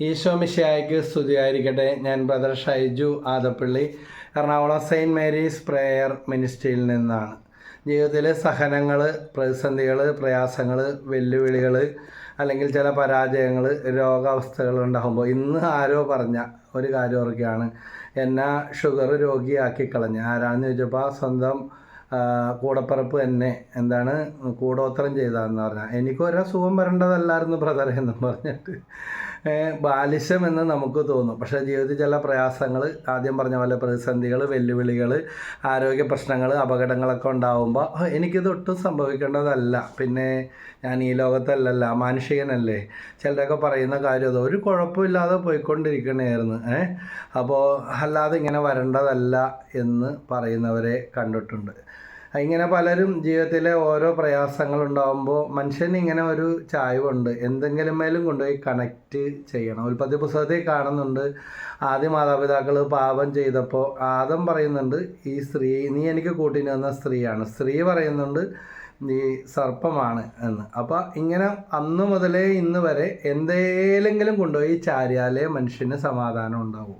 ഈശോ മിശിയായിക്ക് സ്തുതിയായിരിക്കട്ടെ. ഞാൻ brother Shaiju Adappally Ernakulam saint Mary's prayer മിനിസ്ട്രിയിൽ നിന്നാണ്. ജീവിതത്തിലെ സഹനങ്ങൾ പ്രതിസന്ധികൾ പ്രയാസങ്ങൾ വെല്ലുവിളികൾ അല്ലെങ്കിൽ ചില പരാജയങ്ങൾ രോഗാവസ്ഥകൾ ഉണ്ടാകുമ്പോൾ ഇന്ന് ആരോ പറഞ്ഞ ഒരു കാര്യം ഓർക്കുകയാണ്. എന്നെ ഷുഗർ രോഗിയാക്കി കളഞ്ഞ്. ആരാണെന്ന് ചോദിച്ചപ്പോൾ സ്വന്തം കൂടപ്പറപ്പ് എന്നെ എന്താണ് കൂടോത്രം ചെയ്താന്ന് പറഞ്ഞാൽ എനിക്ക് ഓരോ സുഖം വരേണ്ടതല്ലായിരുന്നു ബ്രദർ എന്നും പറഞ്ഞിട്ട്. ഏ, ബാലിശം എന്ന് നമുക്ക് തോന്നും. പക്ഷെ ജീവിതത്തിൽ ചില പ്രയാസങ്ങൾ ആദ്യം പറഞ്ഞ പോലെ പ്രതിസന്ധികൾ വെല്ലുവിളികൾ ആരോഗ്യ പ്രശ്നങ്ങൾ അപകടങ്ങളൊക്കെ ഉണ്ടാവുമ്പോൾ "ആ, എനിക്കിത് ഒട്ടും സംഭവിക്കേണ്ടതല്ല. പിന്നെ ഞാൻ ഈ ലോകത്തല്ലല്ല മാനുഷികനല്ലേ. ചിലരൊക്കെ പറയുന്ന കാര്യം അത് ഒരു കുഴപ്പമില്ലാതെ പോയിക്കൊണ്ടിരിക്കണമായിരുന്നു ഏഹ് അപ്പോൾ അല്ലാതെ ഇങ്ങനെ വരേണ്ടതല്ല എന്ന് പറയുന്നവരെ കണ്ടിട്ടുണ്ട്. ഇങ്ങനെ പലരും ജീവിതത്തിലെ ഓരോ പ്രയാസങ്ങൾ ഉണ്ടാകുമ്പോൾ മനുഷ്യന് ഇങ്ങനെ ഒരു ചായ്വുണ്ട്. എന്തെങ്കിലും മേലും കൊണ്ടുപോയി കണക്റ്റ് ചെയ്യണം. ഉൽപ്പത്തി പുസ്തകത്തിൽ കാണുന്നുണ്ട് ആദ്യ മാതാപിതാക്കൾ പാപം ചെയ്തപ്പോൾ ആദം പറയുന്നുണ്ട് ഈ സ്ത്രീ നീ എനിക്ക് കൂട്ടിന് വന്ന സ്ത്രീയാണ്. സ്ത്രീ പറയുന്നുണ്ട് നീ സർപ്പമാണ് എന്ന്. അപ്പോൾ ഇങ്ങനെ അന്ന് മുതലേ ഇന്ന് വരെ എന്തേലെങ്കിലും കൊണ്ടുപോയി ചാരിയാലേ മനുഷ്യന് സമാധാനം ഉണ്ടാവൂ.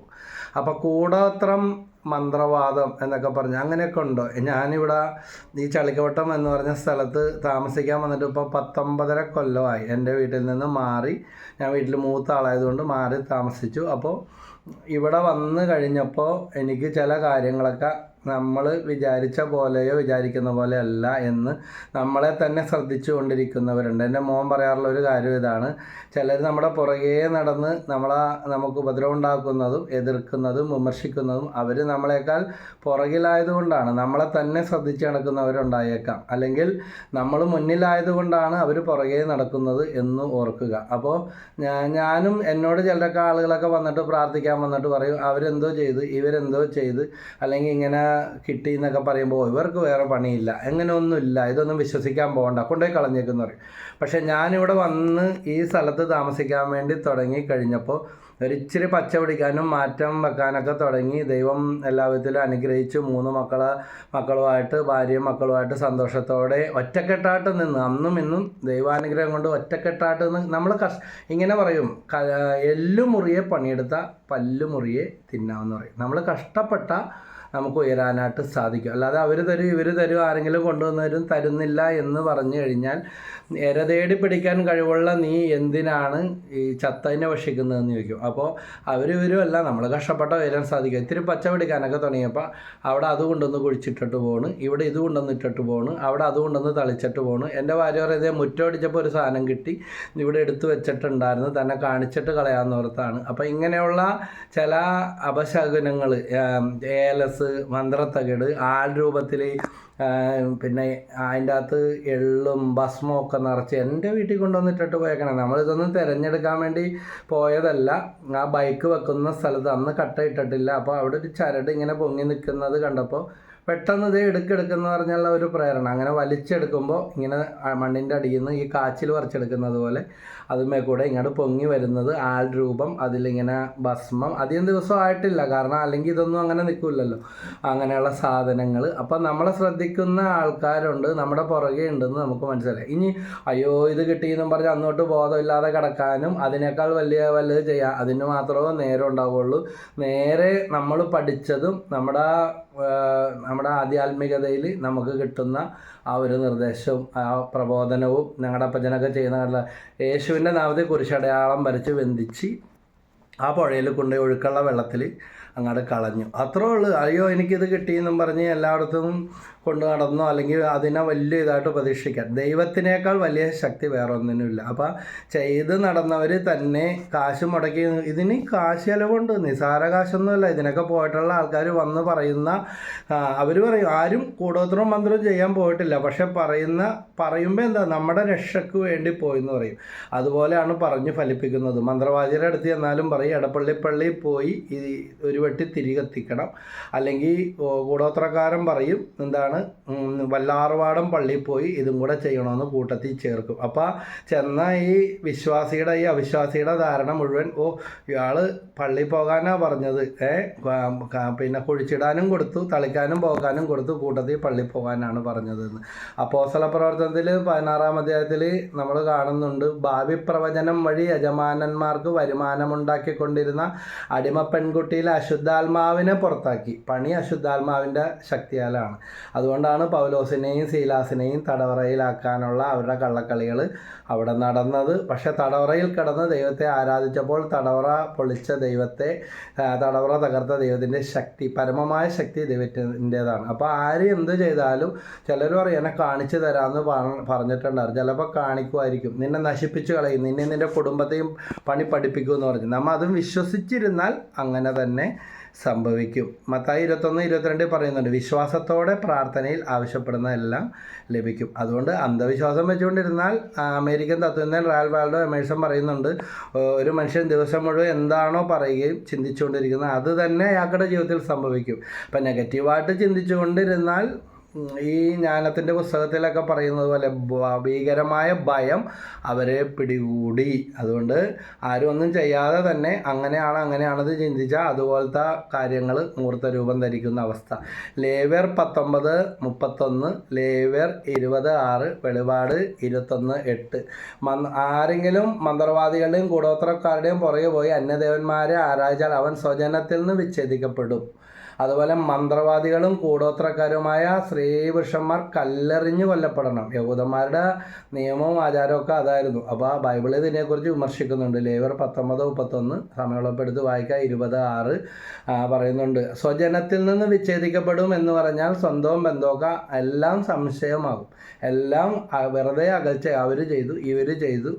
അപ്പോൾ കൂടോത്രം മന്ത്രവാദം എന്നൊക്കെ പറഞ്ഞു. അങ്ങനെയൊക്കെ ഉണ്ടോ? ഞാനിവിടെ ഈ ചളിക്കവട്ടം എന്ന് പറഞ്ഞ സ്ഥലത്ത് താമസിക്കാൻ വന്നിട്ട് ഇപ്പോൾ പത്തൊമ്പതര കൊല്ലമായി എന്റെ വീട്ടിൽ നിന്ന് മാറി. ഞാൻ വീട്ടിൽ മൂത്ത ആളായതുകൊണ്ട് മാറി താമസിച്ചു. അപ്പോൾ ഇവിടെ വന്ന് കഴിഞ്ഞപ്പോൾ എനിക്ക് ചില കാര്യങ്ങളൊക്കെ നമ്മൾ വിചാരിച്ച പോലെയോ വിചാരിക്കുന്ന പോലെ അല്ല എന്ന് നമ്മളെ തന്നെ ശ്രദ്ധിച്ചു കൊണ്ടിരിക്കുന്നവരുണ്ട്. എന്റെ മോൻ പറയാറുള്ള ഒരു കാര്യം ഇതാണ്. ചിലർ നമ്മുടെ പുറകെ നടന്ന് നമ്മളെ നമുക്ക് ഉപദ്രവം ഉണ്ടാക്കുന്നതും എതിർക്കുന്നതും വിമർശിക്കുന്നതും അവർ നമ്മളെക്കാൾ പുറകിലായതുകൊണ്ടാണ് നമ്മളെ തന്നെ ശ്രദ്ധിച്ച് നടക്കുന്നവരുണ്ടായേക്കാം. അല്ലെങ്കിൽ നമ്മൾ മുന്നിലായതുകൊണ്ടാണ് അവർ പുറകെ നടക്കുന്നത് എന്ന് ഓർക്കുക. അപ്പോൾ ഞാനും എന്നോട് ചിലരൊക്കെ ആളുകളൊക്കെ വന്നിട്ട് പ്രാർത്ഥിക്കാൻ വന്നിട്ട് പറയും അവരെന്തോ ചെയ്ത് ഇവരെന്തോ ചെയ്ത് അല്ലെങ്കിൽ ഇങ്ങനെ കിട്ടി എന്നൊക്കെ പറയുമ്പോൾ ഇവർക്ക് വേറെ പണിയില്ല എങ്ങനെയൊന്നുമില്ല ഇതൊന്നും വിശ്വസിക്കാൻ പോകണ്ട കൊണ്ടുപോയി കളഞ്ഞേക്കെന്ന് പറയും. പക്ഷേ ഞാനിവിടെ വന്ന് ഈ സ്ഥലത്ത് താമസിക്കാൻ വേണ്ടി തുടങ്ങി കഴിഞ്ഞപ്പോൾ ഒരിച്ചിരി പച്ച പിടിക്കാനും മാറ്റം വെക്കാനൊക്കെ തുടങ്ങി. ദൈവം എല്ലാ വിധത്തിലും അനുഗ്രഹിച്ചു. മൂന്ന് മക്കളെ മക്കളുമായിട്ട് ഭാര്യയും മക്കളുമായിട്ട് സന്തോഷത്തോടെ ഒറ്റക്കെട്ടായിട്ട് നിന്ന് അന്നും ഇന്നും ദൈവാനുഗ്രഹം കൊണ്ട് ഒറ്റക്കെട്ടായിട്ട് നിന്ന് നമ്മൾ കഷ് ഇങ്ങനെ പറയും. ക- എല്ലു മുറിയെ പണിയെടുത്ത പല്ലുമുറിയെ തിന്നാമെന്ന് പറയും. നമ്മൾ കഷ്ടപ്പെട്ട നമുക്ക് ഉയരാനായിട്ട് സാധിക്കും. അല്ലാതെ അവർ തരും ഇവർ തരും ആരെങ്കിലും കൊണ്ടുവന്നവരും തരുന്നില്ല എന്ന് പറഞ്ഞു കഴിഞ്ഞാൽ ഇര തേടി പിടിക്കാൻ കഴിവുള്ള നീ എന്തിനാണ് ഈ ചത്തതിനെ ഭക്ഷിക്കുന്നതെന്ന് ചോദിക്കും. അപ്പോൾ അവർ ഇവരും അല്ല നമ്മൾ കഷ്ടപ്പെട്ട ഉയരാൻ സാധിക്കും. ഇത്തിരി പച്ച പിടിക്കാനൊക്കെ തുടങ്ങിയപ്പോൾ അവിടെ അത് കൊണ്ടുവന്ന് കുഴിച്ചിട്ടിട്ട് പോണ് ഇവിടെ ഇത് കൊണ്ടുവന്ന് ഇട്ടിട്ട് പോണ് അവിടെ അത് കൊണ്ടുവന്ന് തളിച്ചിട്ട് പോണ്. എന്റെ ഭാര്യ പറയുന്നത് മുറ്റമടിച്ചപ്പോൾ ഒരു സാധനം കിട്ടി ഇവിടെ എടുത്തു വെച്ചിട്ടുണ്ടായിരുന്നു തന്നെ കാണിച്ചിട്ട് കളയാമെന്നോർത്താണ് അപ്പോൾ ഇങ്ങനെയുള്ള ചില അപശകുനങ്ങൾ ഏലസ് മന്ത്രത്തകിട് ആൾ രൂപത്തിൽ പിന്നെ അതിന്റെ അകത്ത് എള്ളും ഭസ്മവും ഒക്കെ നിറച്ച് എന്റെ വീട്ടിൽ കൊണ്ടുവന്നിട്ടിട്ട് പോയേക്കണം. നമ്മളിതൊന്നും തിരഞ്ഞെടുക്കാൻ വേണ്ടി പോയതല്ല. ആ ബൈക്ക് വെക്കുന്ന സ്ഥലത്ത് അന്ന് കട്ട ഇട്ടിട്ടില്ല. അപ്പോൾ അവിടെ ഒരു ചരട് ഇങ്ങനെ പൊങ്ങി നിൽക്കുന്നത് കണ്ടപ്പോൾ പെട്ടെന്ന് ഇത് എടുക്കെടുക്കുന്ന പറഞ്ഞുള്ള ഒരു പ്രേരണ. അങ്ങനെ വലിച്ചെടുക്കുമ്പോൾ ഇങ്ങനെ മണ്ണിന്റെ അടിയിൽ നിന്ന് ഈ കാച്ചിൽ പറിച്ചെടുക്കുന്നത് പോലെ അതുമേ കൂടെ ഇങ്ങോട്ട് പൊങ്ങി വരുന്നത് ആൾ രൂപം അതിലിങ്ങനെ ഭസ്മം. അധികം ദിവസം ആയിട്ടില്ല കാരണം അല്ലെങ്കിൽ ഇതൊന്നും അങ്ങനെ നിൽക്കില്ലല്ലോ അങ്ങനെയുള്ള സാധനങ്ങൾ അപ്പം നമ്മളെ ശ്രദ്ധിക്കുന്ന ആൾക്കാരുണ്ട് നമ്മുടെ പുറകെ ഉണ്ടെന്ന് നമുക്ക് മനസ്സിലായി. ഇനി അയ്യോ ഇത് കിട്ടിയെന്നും പറഞ്ഞ് അന്നോട്ട് ബോധമില്ലാതെ കിടക്കാനും അതിനേക്കാൾ വലിയ വലുത് ചെയ്യാം അതിന് മാത്രമേ നേരം ഉണ്ടാവുള്ളൂ നേരെ നമ്മൾ പഠിച്ചതും നമ്മുടെ നമ്മുടെ ആധ്യാത്മികതയിൽ നമുക്ക് കിട്ടുന്ന ആ ഒരു നിർദ്ദേശവും ആ പ്രബോധനവും ഞങ്ങളുടെ അപ്പച്ചനൊക്കെ ചെയ്യുന്ന കണ്ട യേശുവിന്റെ നാമത്തെ കുരിശടയാളം വരച്ച് ബന്ധിച്ച് ആ പുഴയിൽ കൊണ്ടുപോയി ഒഴുക്കുള്ള വെള്ളത്തിൽ അങ്ങോട്ട് കളഞ്ഞു. അത്രേ ഉള്ളൂ. അയ്യോ എനിക്കിത് കിട്ടിയെന്നും പറഞ്ഞ് എല്ലായിടത്തും കൊണ്ട് നടന്നോ അല്ലെങ്കിൽ അതിനെ വലിയ ഇതായിട്ട് പ്രതീക്ഷിക്കാം ദൈവത്തിനേക്കാൾ വലിയ ശക്തി വേറെ ഒന്നിനുമില്ല അപ്പം ചെയ്ത് നടന്നവർ തന്നെ കാശ് മുടക്കി ഇതിന് കാശ് ചിലവുണ്ട്. നിസാര കാശൊന്നുമില്ല. ഇതിനൊക്കെ പോയിട്ടുള്ള ആൾക്കാർ വന്ന് പറയുന്ന അവർ പറയും ആരും കൂടോത്രവും മന്ത്രവും ചെയ്യാൻ പോയിട്ടില്ല. പക്ഷെ പറയുന്ന പറയുമ്പോൾ എന്താ? നമ്മുടെ രക്ഷയ്ക്ക് വേണ്ടി പോയി എന്ന് പറയും. അതുപോലെയാണ് പറഞ്ഞു ഫലിപ്പിക്കുന്നത്. മന്ത്രവാദിയുടെ അടുത്ത് ചെന്നാലും പറയും എടപ്പള്ളി പള്ളി പോയി ഈ ഒരു വെട്ടി തിരികെത്തിക്കണം അല്ലെങ്കിൽ കൂടോത്രക്കാരൻ പറയും എന്താണ് വല്ലാറുവാടം വല്ലാർവാടം പള്ളിയിൽ പോയി ഇതും കൂടെ ചെയ്യണമെന്ന് കൂട്ടത്തിൽ ചേർക്കും. അപ്പോൾ ചെന്ന ഈ വിശ്വാസിയുടെ ഈ അവിശ്വാസിയുടെ ധാരണ മുഴുവൻ ഓ ഇയാൾ പള്ളിയിൽ പോകാനാണ് പറഞ്ഞത്. ഏ ക- ക- പിന്നെ കുഴിച്ചിടാനും കൊടുത്തു തളിക്കാനും പോകാനും കൊടുത്തു കൂട്ടത്തിൽ പള്ളിയിൽ പോകാനാണ് പറഞ്ഞതെന്ന്. അപ്പോസ്തല പ്രവർത്തനത്തിൽ പതിനാറാം അധ്യായത്തിൽ നമ്മൾ കാണുന്നുണ്ട് ഭാവി പ്രവചനം വഴി യജമാനന്മാർക്ക് വരുമാനമുണ്ടാക്കിക്കൊണ്ടിരുന്ന അടിമ പെൺകുട്ടിയിലെ അശുദ്ധാത്മാവിനെ പുറത്താക്കി. പണി അശുദ്ധാത്മാവിന്റെ ശക്തിയാലാണ്. അതുകൊണ്ടാണ് പൗലോസിനെയും സീലാസിനെയും തടവറയിലാക്കാനുള്ള അവരുടെ കള്ളക്കളികൾ അവിടെ നടന്നത്. പക്ഷെ തടവറയിൽ കിടന്ന് ദൈവത്തെ ആരാധിച്ചപ്പോൾ തടവറ പൊളിച്ച ദൈവത്തെ തടവറ തകർത്ത ദൈവത്തിന്റെ ശക്തി പരമമായ ശക്തി ദൈവത്തിന്റെതാണ്. അപ്പോൾ ആര് എന്ത് ചെയ്താലും ചിലർ പറയും എന്നെ കാണിച്ചു തരാമെന്ന് പറ- പറഞ്ഞിട്ടുണ്ടായിരുന്നു. ചിലപ്പോൾ കാണിക്കുമായിരിക്കും. നിന്നെ നശിപ്പിച്ചു കളയും. നിന്നെ നിന്റെ കുടുംബത്തെയും പണി പഠിപ്പിക്കുമെന്ന് പറഞ്ഞു. നമ്മൾ അതും വിശ്വസിച്ചിരുന്നാൽ അങ്ങനെ തന്നെ സംഭവിക്കും. മത്തായി ഇരുപത്തൊന്ന് ഇരുപത്തിരണ്ട് പറയുന്നുണ്ട് വിശ്വാസത്തോടെ പ്രാർത്ഥനയിൽ ആവശ്യപ്പെടുന്ന എല്ലാം ലഭിക്കും. അതുകൊണ്ട് അന്ധവിശ്വാസം വെച്ചുകൊണ്ടിരുന്നാൽ അമേരിക്കൻ തത്വജ്ഞൻ റാൽ വാൾഡോ എമേഴ്സൺ പറയുന്നുണ്ട് ഒരു മനുഷ്യൻ ദിവസം മുഴുവൻ എന്താണോ പറയുകയും ചിന്തിച്ചുകൊണ്ടിരിക്കുന്നത് അത് തന്നെ അയാളുടെ ജീവിതത്തിൽ സംഭവിക്കും. അപ്പം നെഗറ്റീവായിട്ട് ചിന്തിച്ചുകൊണ്ടിരുന്നാൽ ഈ ജ്ഞാനത്തിന്റെ പുസ്തകത്തിലൊക്കെ പറയുന്നത് പോലെ ഭീകരമായ ഭയം അവരെ പിടികൂടി. അതുകൊണ്ട് ആരും ഒന്നും ചെയ്യാതെ തന്നെ അങ്ങനെയാണ് അങ്ങനെയാണത് ചിന്തിച്ചാൽ അതുപോലത്തെ കാര്യങ്ങൾ മൂർത്ത രൂപം ധരിക്കുന്ന അവസ്ഥ. ലേവർ പത്തൊമ്പത് മുപ്പത്തൊന്ന് ലേവർ ഇരുപത് ആറ് വെളിപാട് ഇരുപത്തൊന്ന് എട്ട്. ആരെങ്കിലും മന്ത്രവാദികളുടെയും കൂടോത്രക്കാരുടെയും പുറകെ പോയി അന്യദേവന്മാരെ ആരാധിച്ചാൽ അവൻ സ്വജനത്തിൽ നിന്ന് വിച്ഛേദിക്കപ്പെടും. അതുപോലെ മന്ത്രവാദികളും കൂടോത്രക്കാരുമായ സ്ത്രീ പുരുഷന്മാർ കല്ലെറിഞ്ഞ് കൊല്ലപ്പെടണം. യഹൂദന്മാരുടെ നിയമവും ആചാരവും അതായിരുന്നു. അപ്പോൾ ആ ബൈബിളിൽ ഇതിനെക്കുറിച്ച് വിമർശിക്കുന്നുണ്ട്. ലേവർ പത്തൊമ്പത് മുപ്പത്തൊന്ന് സമയമുള്ളപ്പെടുത്ത് വായിക്കുക. ഇരുപത് ആറ് പറയുന്നുണ്ട്. സ്വജനത്തിൽ നിന്ന് വിച്ഛേദിക്കപ്പെടും എന്ന് പറഞ്ഞാൽ സ്വന്തവും ബന്ധമൊക്കെ എല്ലാം സംശയമാകും. എല്ലാം വെറുതെ അകൽച്ച അവർ ചെയ്തു ഇവർ ചെയ്തു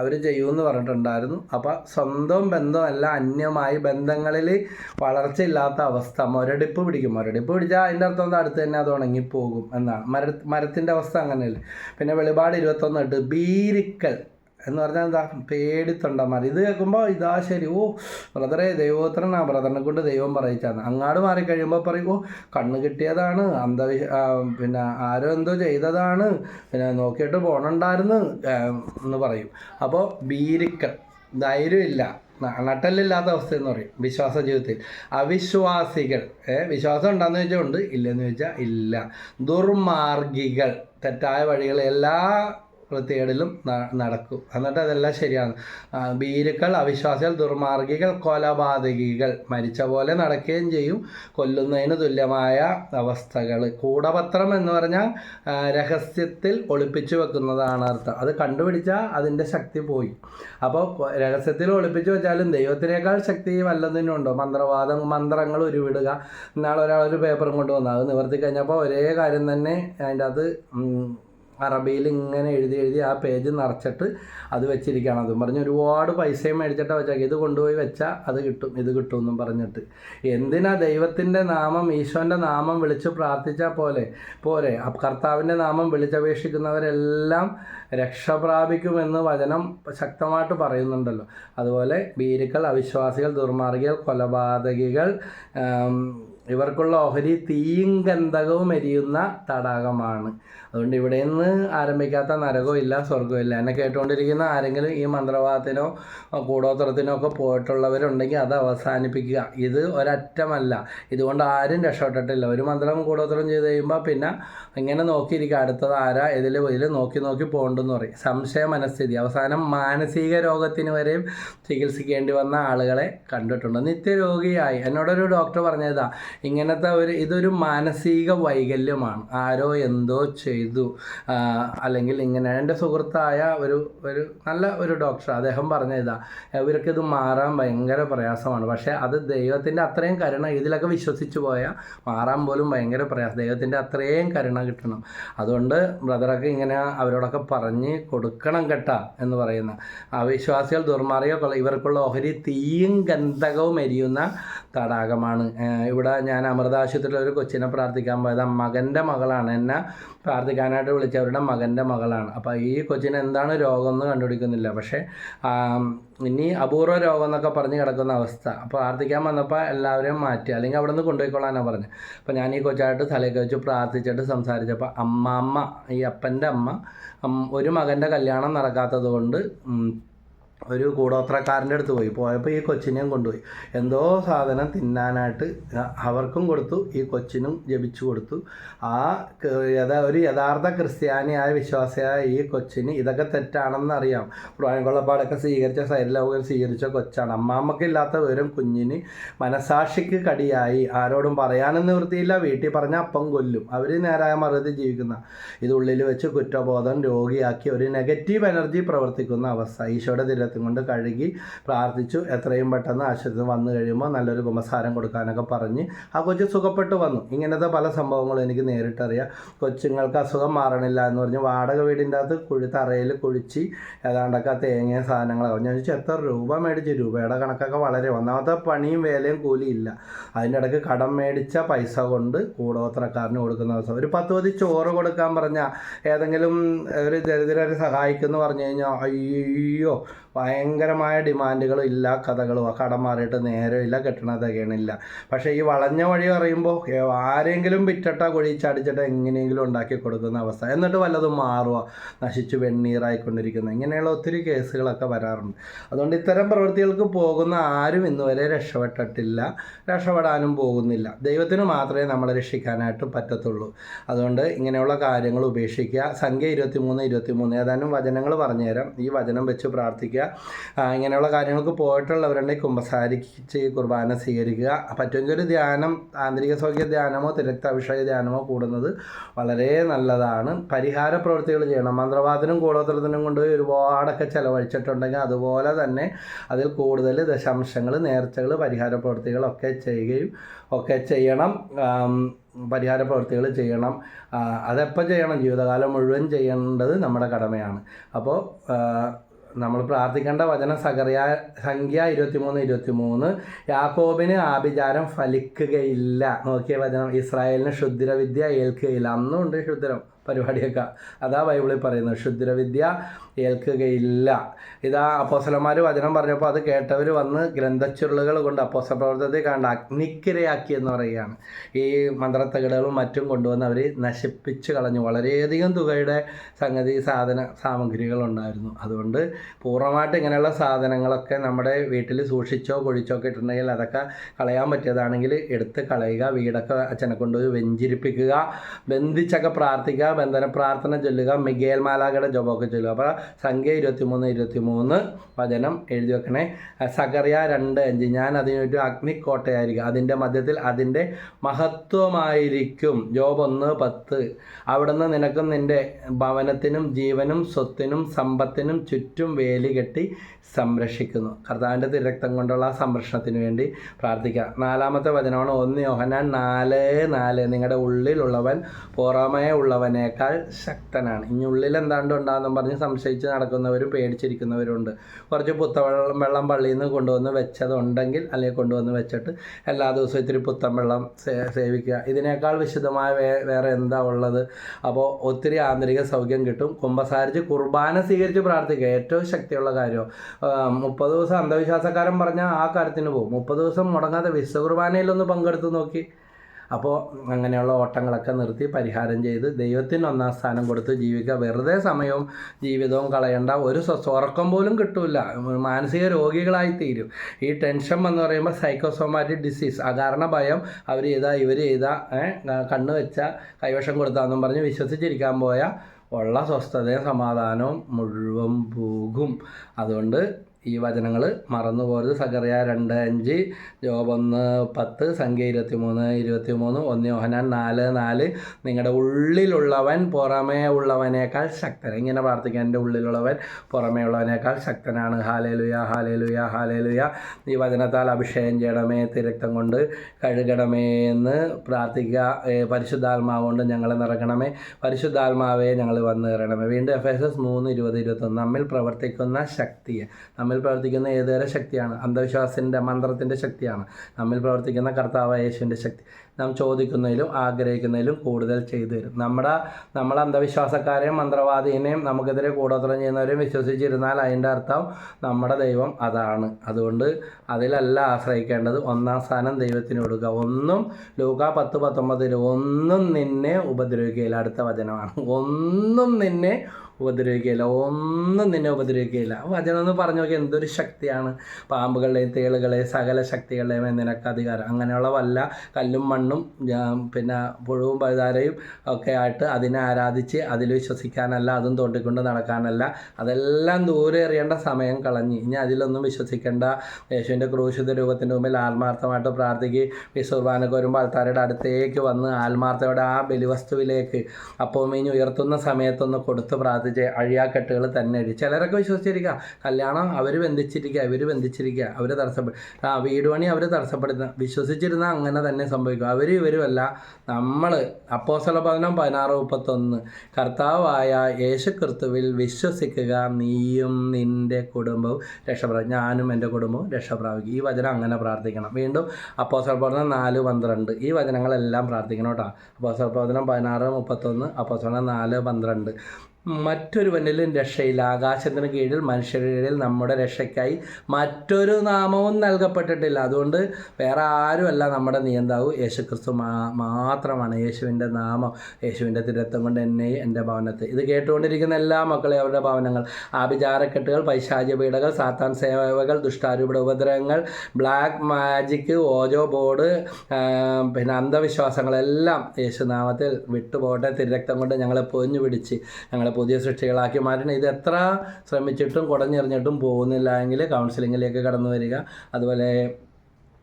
അവർ ചെയ്യുമെന്ന് പറഞ്ഞിട്ടുണ്ടായിരുന്നു. അപ്പോൾ സ്വന്തം ബന്ധം അല്ല അന്യമായി ബന്ധങ്ങളിൽ വളർച്ചയില്ലാത്ത അവസ്ഥ. മുരടിപ്പ് പിടിക്കും. മുരടിപ്പ് പിടിച്ചാൽ അതിന്റെ അർത്ഥം എന്താ? അടുത്ത് തന്നെ അത് ഉണങ്ങിപ്പോകും എന്നാണ്. മര മരത്തിന്റെ അവസ്ഥ അങ്ങനെയല്ലേ? പിന്നെ വെളിപാട് ഇരുപത്തൊന്ന് എട്ട് ബീരിക്കൽ. എന്ന് പറഞ്ഞാൽ എന്താ പേടിത്തൊണ്ടന്മാർ. ഇത് കേൾക്കുമ്പോൾ ഇതാ ശരി ഓ ബ്രദറെ ദൈവോത്രനാ ബ്രദറിനെ കൊണ്ട് ദൈവം പറയിച്ചാന്ന്. അങ്ങാട് മാറി കഴിയുമ്പോൾ പറയും ഓ കണ്ണ് കിട്ടിയതാണ് അന്ധവിശ പിന്നെ ആരോ എന്തോ ചെയ്തതാണ് പിന്നെ നോക്കിയിട്ട് പോണുണ്ടായിരുന്നു ആ, എന്ന് പറയും. അപ്പോൾ ബീരിക്കൽ ധൈര്യമില്ല നട്ടലില്ലാത്ത അവസ്ഥ എന്ന് പറയും വിശ്വാസ ജീവിതത്തിൽ. അവിശ്വാസികൾ വിശ്വാസം ഉണ്ടെന്ന് ചോദിച്ചാൽ ഉണ്ട് ഇല്ലെന്ന് ചോദിച്ചാൽ ഇല്ല. ദുർമാർഗികൾ തെറ്റായ വഴികൾ എല്ലാ ന- നടക്കും. എന്നിട്ട് അതെല്ലാം ശരിയാണ്. ഭീരുക്കൾ അവിശ്വാസികൾ ദുർമാർഗികൾ കൊലപാതകികൾ മരിച്ച പോലെ നടക്കുകയും ചെയ്യും. കൊല്ലുന്നതിന് തുല്യമായ അവസ്ഥകൾ കൂടപത്രം എന്ന് പറഞ്ഞാൽ രഹസ്യത്തിൽ ഒളിപ്പിച്ചു വെക്കുന്നതാണ് അർത്ഥം. അത് കണ്ടുപിടിച്ചാൽ അതിന്റെ ശക്തി പോയി. അപ്പോൾ രഹസ്യത്തിൽ ഒളിപ്പിച്ചു വെച്ചാലും ദൈവത്തിനേക്കാൾ ശക്തി വല്ലതിനും ഉണ്ടോ മന്ത്രവാദം മന്ത്രങ്ങൾ ഉരുവിടുക എന്നാൽ ഒരാളൊരു ഒരു പേപ്പറും കൊണ്ടുവന്നു അത് നിവർത്തി കഴിഞ്ഞപ്പോൾ ഒരേ കാര്യം തന്നെ അതിന്റെ അത് അറബിയിൽ ഇങ്ങനെ എഴുതി എഴുതി ആ പേജ് നിറച്ചിട്ട് അത് വെച്ചിരിക്കുകയാണ്. അതും പറഞ്ഞ് ഒരുപാട് പൈസയും മേടിച്ചിട്ടാണ് വെച്ചാൽ ഇത് കൊണ്ടുപോയി വെച്ചാൽ അത് കിട്ടും ഇത് കിട്ടും എന്നും പറഞ്ഞിട്ട്. എന്തിനാ ദൈവത്തിന്റെ നാമം ഈശോന്റെ നാമം വിളിച്ച് പ്രാർത്ഥിച്ചാൽ പോലെ? ആ കർത്താവിന്റെ നാമം വിളിച്ചപേക്ഷിക്കുന്നവരെല്ലാം രക്ഷ പ്രാപിക്കുമെന്ന് വചനം ശക്തമായിട്ട് പറയുന്നുണ്ടല്ലോ. അതുപോലെ ഭീരുക്കൾ അവിശ്വാസികൾ ദുർമാർഗികൾ കൊലപാതകികൾ ഇവർക്കുള്ള ഓഹരി തീയും ഗന്ധകവും എരിയുന്ന തടാകമാണ്. അതുകൊണ്ട് ഇവിടെ നിന്ന് ആരംഭിക്കാത്ത നരകവും ഇല്ല സ്വർഗവും ഇല്ല. എന്നെ കേട്ടുകൊണ്ടിരിക്കുന്ന ആരെങ്കിലും ഈ മന്ത്രവാദത്തിനോ കൂടോത്രത്തിനോ ഒക്കെ പോയിട്ടുള്ളവരുണ്ടെങ്കിൽ അത് അവസാനിപ്പിക്കുക. ഇത് ഒരറ്റമല്ല. ഇതുകൊണ്ട് ആരും രക്ഷപ്പെട്ടിട്ടില്ല. ഒരു മന്ത്രം കൂടോത്രം ചെയ്ത് കഴിയുമ്പോൾ പിന്നെ ഇങ്ങനെ നോക്കിയിരിക്കുക. അടുത്തത് ആരാ? ഇതിൽ ഇതിൽ നോക്കി നോക്കി പോകണ്ടെന്ന് പറയും. സംശയ മനസ്ഥിതി. അവസാനം മാനസിക രോഗത്തിന് വരെയും ചികിത്സിക്കേണ്ടി വന്ന ആളുകളെ കണ്ടിട്ടുണ്ട്. നിത്യരോഗിയായി. എന്നോടൊരു ഡോക്ടർ പറഞ്ഞതാ ഇങ്ങനത്തെ ഒരു ഇതൊരു മാനസിക വൈകല്യമാണ്. ആരോ എന്തോ ചെയ്തു. അല്ലെങ്കിൽ ഇങ്ങനെ എന്റെ സുഹൃത്തായ ഒരു ഒരു നല്ല ഒരു ഡോക്ടർ അദ്ദേഹം പറഞ്ഞ ഇതാ ഇവർക്കിത് മാറാൻ ഭയങ്കര പ്രയാസമാണ്. പക്ഷേ അത് ദൈവത്തിന്റെ അത്രയും കരുണ ഇതിലൊക്കെ വിശ്വസിച്ച് പോയാൽ മാറാൻ പോലും ഭയങ്കര പ്രയാസം. ദൈവത്തിന്റെ അത്രയും കരുണ കിട്ടണം. അതുകൊണ്ട് ബ്രദറൊക്കെ ഇങ്ങനെ അവരോടൊക്കെ പറഞ്ഞ് കൊടുക്കണം കേട്ടാ എന്ന് പറയുന്ന. അവിശ്വാസികൾ ദുർമാർഗ ഇവർക്കുള്ള ഓഹരി തീയും ഗന്ധകവും എരിയുന്ന തടാകമാണ്. ഇവിടെ ഞാൻ അമൃതാശുപത്രിയിൽ ഒരു കൊച്ചിനെ പ്രാർത്ഥിക്കാൻ പോയത്. മകന്റെ മകളാണ്. എന്നെ പ്രാർത്ഥിക്കാനായിട്ട് വിളിച്ചവരുടെ മകന്റെ മകളാണ്. അപ്പോൾ ഈ കൊച്ചിന് എന്താണ് രോഗം എന്ന് കണ്ടുപിടിക്കുന്നില്ല. പക്ഷേ ഇനി അപൂർവ രോഗം എന്നൊക്കെ പറഞ്ഞ് കിടക്കുന്ന അവസ്ഥ. അപ്പോൾ പ്രാർത്ഥിക്കാൻ വന്നപ്പോൾ എല്ലാവരെയും മാറ്റി. അല്ലെങ്കിൽ അവിടെ നിന്ന് കൊണ്ടുപോയിക്കൊള്ളാനാണ് പറഞ്ഞത് അപ്പോൾ ഞാൻ ഈ കൊച്ചായിട്ട് തലയൊക്കെ വെച്ച് പ്രാർത്ഥിച്ചിട്ട് സംസാരിച്ചപ്പോൾ അമ്മാമ്മ ഈ അപ്പന്റെ അമ്മ ഒരു മകന്റെ കല്യാണം നടക്കാത്തത് കൊണ്ട് ഒരു കൂടോത്രക്കാരന്റെ അടുത്ത് പോയി. പോയപ്പോൾ ഈ കൊച്ചിനെയും കൊണ്ടുപോയി. എന്തോ സാധനം തിന്നാനായിട്ട് അവർക്കും കൊടുത്തു. ഈ കൊച്ചിനും ജപിച്ചു കൊടുത്തു. ആ യഥാ ഒരു യഥാർത്ഥ ക്രിസ്ത്യാനിയായ വിശ്വാസിയായ ഈ കൊച്ചിന് ഇതൊക്കെ തെറ്റാണെന്ന് അറിയാം പ്രായംകൊള്ളപ്പാടൊക്കെ സ്വീകരിച്ച സൈലൗകർ സ്വീകരിച്ച കൊച്ചാണ്. അമ്മാമ്മക്കില്ലാത്ത വിവരം കുഞ്ഞിന് മനസാക്ഷിക്ക് കടിയായി. ആരോടും പറയാനും നിവൃത്തിയില്ല. വീട്ടിൽ പറഞ്ഞ അപ്പം കൊല്ലും. അവർ നേരായ മറുപടി ജീവിക്കുന്ന. ഇത് ഉള്ളിൽ വെച്ച് കുറ്റബോധം രോഗിയാക്കി ഒരു നെഗറ്റീവ് എനർജി പ്രവർത്തിക്കുന്ന അവസ്ഥ. ഈശോയുടെ തീരത്തും കൊണ്ട് കഴുകി പ്രാർത്ഥിച്ചു. എത്രയും പെട്ടെന്ന് ആശുപത്രി വന്നു കഴിയുമ്പോൾ നല്ലൊരു കുമ്പസാരം കൊടുക്കാനൊക്കെ പറഞ്ഞ് ആ കൊച്ചു സുഖപ്പെട്ട് വന്നു. ഇങ്ങനത്തെ പല സംഭവങ്ങളും എനിക്ക് നേരിട്ടറിയാം. കൊച്ചുങ്ങൾക്ക് അസുഖം മാറണില്ല എന്ന് പറഞ്ഞ് വാടക വീടിന്റെ അകത്ത് കുഴി തറയിൽ കുഴിച്ച് ഏതാണ്ടൊക്കെ തേങ്ങ സാധനങ്ങളൊക്കെ ഞാൻ ചോദിച്ചു എത്ര രൂപ മേടിച്ചു? രൂപയുടെ കണക്കൊക്കെ വളരെ ഒന്നാമത്തെ പണിയും വേലയും കൂലിയില്ല. അതിന്റെ ഇടയ്ക്ക് കടം മേടിച്ച പൈസ കൊണ്ട് കൂടോത്രക്കാരന് കൊടുക്കുന്ന ദിവസം. ഒരു പത്ത് പതി ചോറ് കൊടുക്കാൻ പറഞ്ഞാൽ ഏതെങ്കിലും ഒരു ദരിദ്രരെ സഹായിക്കുമെന്ന് പറഞ്ഞു കഴിഞ്ഞാൽ അയ്യോ ഭയങ്കരമായ ഡിമാൻഡുകളും ഇല്ല കഥകളും. കടം മാറിയിട്ട് നേരമില്ല കെട്ടണതൊക്കെയാണില്ല പക്ഷേ ഈ വളഞ്ഞ വഴി പറയുമ്പോൾ ആരെങ്കിലും വിറ്റട്ട കുഴിച്ചടിച്ചിട്ട് എങ്ങനെയെങ്കിലും ഉണ്ടാക്കി കൊടുക്കുന്ന അവസ്ഥ. എന്നിട്ട് വല്ലതും മാറുക നശിച്ചു വെണ്ണീറായിക്കൊണ്ടിരിക്കുന്ന. ഇങ്ങനെയുള്ള ഒത്തിരി കേസുകളൊക്കെ വരാറുണ്ട്. അതുകൊണ്ട് ഇത്തരം പ്രവൃത്തികൾക്ക് പോകുന്ന ആരും ഇന്നുവരെ രക്ഷപ്പെട്ടിട്ടില്ല. രക്ഷപ്പെടാനും പോകുന്നില്ല. ദൈവത്തിന് മാത്രമേ നമ്മളെ രക്ഷിക്കാനായിട്ട് പറ്റത്തുള്ളൂ. അതുകൊണ്ട് ഇങ്ങനെയുള്ള കാര്യങ്ങൾ ഉപേക്ഷിക്കുക. സംഖ്യ ഇരുപത്തി മൂന്ന് ഇരുപത്തി മൂന്ന് ഏതാനും വചനങ്ങൾ പറഞ്ഞുതരാം. ഈ വചനം വെച്ച് പ്രാർത്ഥിക്കുക. ഇങ്ങനെയുള്ള കാര്യങ്ങൾക്ക് പോയിട്ടുള്ളവരുണ്ടെങ്കിൽ കുമ്പസാരിച്ച് കുർബാന സ്വീകരിക്കുക. പറ്റുമെങ്കിൽ ഒരു ധ്യാനം ആന്തരിക സൗഖ്യ ധ്യാനമോ തിരക്താഭിഷേക ധ്യാനമോ കൂടുന്നത് വളരെ നല്ലതാണ്. പരിഹാര പ്രവൃത്തികൾ ചെയ്യണം. മന്ത്രവാദത്തിനും കൂടോത്രത്തിനും കൊണ്ട് ഒരുപാടൊക്കെ ചിലവഴിച്ചിട്ടുണ്ടെങ്കിൽ അതുപോലെ തന്നെ അതിൽ കൂടുതൽ ദശാംശങ്ങൾ നേർച്ചകൾ പരിഹാര പ്രവൃത്തികളൊക്കെ ചെയ്യുകയും ഒക്കെ ചെയ്യണം. പരിഹാര പ്രവൃത്തികൾ ചെയ്യണം. അതെപ്പോൾ ചെയ്യണം? ജീവിതകാലം മുഴുവൻ ചെയ്യേണ്ടത് നമ്മുടെ കടമയാണ്. അപ്പോൾ നമ്മൾ പ്രാർത്ഥിക്കേണ്ട വചനം സകറിയ സംഖ്യ ഇരുപത്തിമൂന്ന് ഇരുപത്തിമൂന്ന്. യാക്കോബിന് ആഭിചാരം ഫലിക്കുകയില്ല. നോക്കിയ വചനം ഇസ്രായേലിന് ക്ഷുദ്രവിദ്യ ഏൽക്കുകയില്ല. അന്നും ഉണ്ട് ക്ഷുദ്രം പരിപാടിയൊക്കെ. അതാ ബൈബിളിൽ പറയുന്നത് ക്ഷുദ്രവിദ്യ ഏൽക്കുകയില്ല. ഇതാ അപ്പോസലന്മാർ വചനം പറഞ്ഞപ്പോൾ അത് കേട്ടവർ വന്ന് ഗ്രന്ഥച്ചുരുളുകൾ കൊണ്ട് അപ്പോസ പ്രവർത്തനത്തെ കണ്ട് അഗ്നിക്കിരയാക്കി എന്ന് പറയുകയാണ്. ഈ മന്ത്രത്തകിടുകളും മറ്റും കൊണ്ടുവന്ന് അവർ നശിപ്പിച്ച് കളഞ്ഞു. വളരെയധികം തുകയുടെ സംഗതി സാധന സാമഗ്രികൾ ഉണ്ടായിരുന്നു. അതുകൊണ്ട് പൂർണമായിട്ട് ഇങ്ങനെയുള്ള സാധനങ്ങളൊക്കെ നമ്മുടെ വീട്ടിൽ സൂക്ഷിച്ചോ കുഴിച്ചോ ഒക്കെ ഇട്ടിട്ടുണ്ടെങ്കിൽ അതൊക്കെ കളയാൻ പറ്റിയതാണെങ്കിൽ എടുത്ത് കളയുക വീടൊക്കെ അച്ഛനെ കൊണ്ടുപോയി വെഞ്ചിരിപ്പിക്കുക ബന്ധിച്ചൊക്കെ പ്രാർത്ഥിക്കുക ബന്ധന പ്രാർത്ഥന ചൊല്ലുക മിഗേൽ മാലാകയുടെ ജോബൊക്കെ ചൊല്ലുക. അപ്പോൾ സംഖ്യ ഇരുപത്തിമൂന്ന് ഇരുപത്തിമൂന്ന് വചനം എഴുതി വെക്കണേ. സകറിയ രണ്ട് അഞ്ച്. ഞാൻ അതിനൊരു അഗ്നിക്കോട്ടയായിരിക്കും. അതിന്റെ മധ്യത്തിൽ അതിന്റെ മഹത്വമായിരിക്കും. ജോബ് ഒന്ന് പത്ത്. അവിടുന്ന് നിനക്കും നിന്റെ ഭവനത്തിനും ജീവനും സ്വത്തിനും സമ്പത്തിനും ചുറ്റും വേലി കെട്ടി സംരക്ഷിക്കുന്നു. കർത്താവിന്റെ തിരക്തം കൊണ്ടുള്ള ആ സംരക്ഷണത്തിന് വേണ്ടി പ്രാർത്ഥിക്കുക നാലാമത്തെ വചനമാണ് ഒന്ന് യോഹനാൻ നാല് നാല്. നിങ്ങളുടെ ഉള്ളിലുള്ളവൻ പുറമേ ഉള്ളവനേക്കാൾ ശക്തനാണ്. ഇനി ഉള്ളിൽ എന്താണ്ട് ഉണ്ടാകുന്നു പറഞ്ഞ് സംശയിച്ച് നടക്കുന്നവരും പേടിച്ചിരിക്കുന്നവരുണ്ട്. കുറച്ച് പുത്തവെള്ളം വെള്ളം പള്ളിയിൽ നിന്ന് കൊണ്ടുവന്ന് വെച്ചതുണ്ടെങ്കിൽ അല്ലെങ്കിൽ കൊണ്ടുവന്ന് വെച്ചിട്ട് എല്ലാ ദിവസവും ഇത്തിരി പുത്തൻ വെള്ളം സേവിക്കുക. ഇതിനേക്കാൾ വിശദമായ വേറെ എന്താ ഉള്ളത്? അപ്പോൾ ഒത്തിരി ആന്തരിക സൗഖ്യം കിട്ടും. കുമ്പസാരിച്ച് കുർബാന സ്വീകരിച്ച് പ്രാർത്ഥിക്കുക. ഏറ്റവും ശക്തിയുള്ള കാര്യം മുപ്പത് ദിവസം അന്ധവിശ്വാസക്കാരൻ പറഞ്ഞാൽ ആ കാര്യത്തിന് പോകും മുപ്പത് ദിവസം മുടങ്ങാതെ വിശ്വകുർബാനയിലൊന്ന് പങ്കെടുത്ത് നോക്കി. അപ്പോൾ അങ്ങനെയുള്ള ഓട്ടങ്ങളൊക്കെ നിർത്തി പരിഹാരം ചെയ്ത് ദൈവത്തിന് ഒന്നാം സ്ഥാനം കൊടുത്ത് ജീവിക്കുക. വെറുതെ സമയവും ജീവിതവും കളയണ്ട ഒരു ഉറക്കം പോലും കിട്ടില്ല മാനസിക രോഗികളായി തീരും. ഈ ടെൻഷൻ എന്ന് പറയുമ്പോൾ സൈക്കോസോമാറ്റിക് ഡിസീസ് അകാരണ ഭയം. അവർ ചെയ്താൽ ഇവർ ചെയ്താൽ കണ്ണ് വെച്ചാൽ കൈവശം കൊടുത്താന്നും പറഞ്ഞ് വിശ്വസിച്ചിരിക്കാൻ പോയാൽ ഉള്ള സ്വസ്ഥതയും സമാധാനവും മുഴുവൻ പോകും. അതുകൊണ്ട് ഈ വചനങ്ങൾ മറന്നു പോരുത്. സകറിയ രണ്ട് അഞ്ച് ജോബ് ഒന്ന് പത്ത് സംഖ്യ ഇരുപത്തി മൂന്ന് ഇരുപത്തി മൂന്ന് ഒന്ന് യോഹനാൻ നാല് നാല്. നിങ്ങളുടെ ഉള്ളിലുള്ളവൻ പുറമേ ഉള്ളവനേക്കാൾ ശക്തൻ. ഇങ്ങനെ പ്രാർത്ഥിക്കാൻ എന്റെ ഉള്ളിലുള്ളവൻ പുറമേ ഉള്ളവനേക്കാൾ ശക്തനാണ്. Hallelujah hallelujah hallelujah. ഈ വചനത്താൽ അഭിഷേകം ചെയ്യണമേ തിരക്തം കൊണ്ട് കഴുകണമേ എന്ന് പ്രാർത്ഥിക്കുക. പരിശുദ്ധാത്മാവ് കൊണ്ട് ഞങ്ങളെ നിറക്കണമേ പരിശുദ്ധാത്മാവേ ഞങ്ങൾ വന്നു കയറണമേ. വീണ്ടും എഫ് എസ് എസ് മൂന്ന് ഇരുപത് ഇരുപത്തൊന്ന്. നമ്മിൽ പ്രവർത്തിക്കുന്ന ശക്തിയെ നമ്മിൽ നമ്മിൽ പ്രവർത്തിക്കുന്ന ഏതേറെ ശക്തിയാണ്? അന്ധവിശ്വാസത്തിന്റെ മന്ത്രത്തിന്റെ ശക്തിയാണ്. നമ്മിൽ പ്രവർത്തിക്കുന്ന കർത്താവ് യേശുവിന്റെ ശക്തി. നാം ചോദിക്കുന്നതിലും ആഗ്രഹിക്കുന്നതിലും കൂടുതൽ ചെയ്തു തരും. നമ്മുടെ നമ്മൾ അന്ധവിശ്വാസക്കാരെയും മന്ത്രവാദീനെയും നമുക്കെതിരെ കൂടോത്രം ചെയ്യുന്നവരെയും വിശ്വസിച്ചിരുന്നാൽ അതിന്റെ അർത്ഥം നമ്മുടെ ദൈവം അതാണ്. അതുകൊണ്ട് അതിലല്ല ആശ്രയിക്കേണ്ടത് ഒന്നാം സ്ഥാനം ദൈവത്തിന് കൊടുക്കുക. ഒന്നും ലൂക്ക പത്ത് പത്തൊമ്പതിൽ ഒന്നും നിന്നെ ഉപദ്രവിക്കുകയില്ല. അടുത്ത വചനമാണ്. ഒന്നും നിന്നെ ഉപദ്രവിക്കുകയില്ല. ഒന്നും നിന്നെ ഉപദ്രവിക്കുകയില്ല. വചനം എന്ന് പറഞ്ഞു നോക്കി എന്തൊരു ശക്തിയാണ്. പാമ്പുകളുടെയും തേളുകളെയും സകല ശക്തികളുടെയും നിനക്ക് അധികാരം. അങ്ങനെയുള്ള വല്ല കല്ലും ജാ- പിന്നെ പുഴുവും പഴുതാരയും ഒക്കെ ആയിട്ട് അതിനെ ആരാധിച്ച് അതിൽ വിശ്വസിക്കാനല്ല അതും തോണ്ടിക്കൊണ്ട് നടക്കാനല്ല. അതെല്ലാം ദൂരെ എറിയേണ്ട സമയം കളഞ്ഞ്. ഇനി അതിലൊന്നും വിശ്വസിക്കേണ്ട. യേശുവിന്റെ ക്രൂശിത രൂപത്തിന്റെ മുമ്പിൽ ആത്മാർത്ഥമായിട്ട് പ്രാർത്ഥിക്ക്. വിശ്വർബാനൊക്കെ വരുമ്പോൾ ആൾക്കാരുടെ അടുത്തേക്ക് വന്ന് ആത്മാർത്ഥയുടെ ആ ബലിവസ്തുവിലേക്ക് അപ്പോൾ ഇനി ഉയർത്തുന്ന സമയത്തൊന്ന് കൊടുത്ത് പ്രാർത്ഥിച്ച് അഴിയാക്കെട്ടുകൾ തന്നെ എഴുതി. ചിലരൊക്കെ വിശ്വസിച്ചിരിക്കുക കല്യാണം അവർ ബന്ധിച്ചിരിക്കുക ഇവർ ബന്ധിച്ചിരിക്കുക അവർ തടസ്സപ്പെടും ആ വീട് പണി അവർ തടസ്സപ്പെടുത്തുക വിശ്വസിച്ചിരുന്നാൽ അങ്ങനെ തന്നെ സംഭവിക്കും. അവർ ഇവരുമല്ല നമ്മൾ അപ്പോസല ഭവനം പതിനാറ് മുപ്പത്തൊന്ന്. കർത്താവായ യേശു ക്രിസ്തുവിൽ വിശ്വസിക്കുക നീയും നിന്റെ കുടുംബവും രക്ഷപ്രാപിക്കും ഞാനും എന്റെ കുടുംബവും രക്ഷപ്രാപിക്കും. ഈ വചനം അങ്ങനെ പ്രാർത്ഥിക്കണം. വീണ്ടും അപ്പോസല പതിനൊന്ന് നാല് പന്ത്രണ്ട്. ഈ വചനങ്ങളെല്ലാം പ്രാർത്ഥിക്കണം കേട്ടോ. അപ്പോസല ഭവനം പതിനാറ് മുപ്പത്തൊന്ന് അപ്പോസല നാല് പന്ത്രണ്ട്. മറ്റൊരുവനിലും രക്ഷയില്ല. ആകാശത്തിന് കീഴിൽ മനുഷ്യരുടെ കീഴിൽ നമ്മുടെ രക്ഷയ്ക്കായി മറ്റൊരു നാമവും നൽകപ്പെട്ടിട്ടില്ല. അതുകൊണ്ട് വേറെ ആരുമല്ല നമ്മുടെ നിയന്താവ് യേശുക്രിസ്തു മാത്രമാണ് യേശുവിന്റെ നാമം യേശുവിന്റെ തിരത്വം കൊണ്ട് എന്നെ എന്റെ ഭവനത്തെ. ഇത് കേട്ടുകൊണ്ടിരിക്കുന്ന എല്ലാ മക്കളെ അവരുടെ ഭവനങ്ങൾ. ആഭിചാരക്കെട്ടുകൾ പൈശാചി പീഡകൾ സാത്താൻ സേവകൾ ദുഷ്ടാരൂപയുടെ ഉപദ്രവങ്ങൾ ബ്ലാക്ക് മാജിക് ഓജോ ബോർഡ് പിന്നെ അന്ധവിശ്വാസങ്ങളെല്ലാം യേശുനാമത്തിൽ വിട്ടുപോട്ടെ തിരക്തം കൊണ്ട് ഞങ്ങളെ പൊഞ്ഞു പിടിച്ച് ഞങ്ങളെ പുതിയ സൃഷ്ടികളാക്കി മാറ്റണം. ഇത് എത്ര ശ്രമിച്ചിട്ടും കുടഞ്ഞെറിഞ്ഞിട്ടും പോകുന്നില്ല എങ്കിൽ കൗൺസിലിങ്ങിലേക്ക് കടന്നു വരിക. അതുപോലെ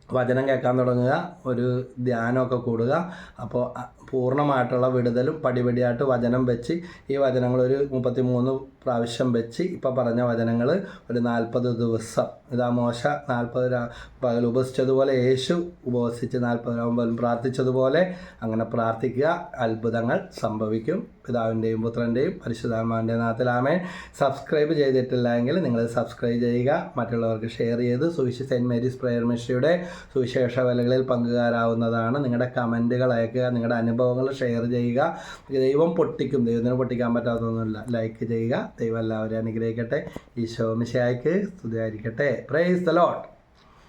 വചനം കേൾക്കാൻ തുടങ്ങുക ഒരു ധ്യാനമൊക്കെ കൂടുക. അപ്പോൾ പൂർണമായിട്ടുള്ള വിടുതലും പടിപടിയായിട്ട് വചനം വെച്ച് ഈ വചനങ്ങൾ ഒരു മുപ്പത്തി മൂന്ന് പ്രാവശ്യം വെച്ച് ഇപ്പോൾ പറഞ്ഞ വചനങ്ങൾ ഒരു നാൽപ്പത് ദിവസം. ഇതാ മോശ നാൽപ്പത് പകൽ ഉപസിച്ചതുപോലെ യേശു ഉപവസിച്ച് നാൽപ്പത് രാവും പ്രാർത്ഥിച്ചതുപോലെ അങ്ങനെ പ്രാർത്ഥിക്കുക. അത്ഭുതങ്ങൾ സംഭവിക്കും. പിതാവിന്റെയും പുത്രന്റെയും പരിശുദ്ധാത്മാവിന്റെ നാത്തിലാമേ സബ്സ്ക്രൈബ് ചെയ്തിട്ടില്ല എങ്കിൽ നിങ്ങൾ സബ്സ്ക്രൈബ് ചെയ്യുക. മറ്റുള്ളവർക്ക് ഷെയർ ചെയ്ത് സുവിശേഷ സെന്റ് മേരീസ് പ്രയർ മിഷയുടെ സുവിശേഷ വിലകളിൽ പങ്കുകാരാവുന്നതാണ്. നിങ്ങളുടെ കമന്റുകൾ അയക്കുക. നിങ്ങളുടെ അനുഭവങ്ങൾ ഷെയർ ചെയ്യുക. ദൈവം പൊട്ടിക്കും. ദൈവത്തിന് പൊട്ടിക്കാൻ പറ്റാത്തതൊന്നുമില്ല. ലൈക്ക് ചെയ്യുക. ദൈവം എല്ലാവരെയും അനുഗ്രഹിക്കട്ടെ. ഈശോ മിശയായിക്ക് സ്തുതിയായിരിക്കട്ടെ. Praise the lot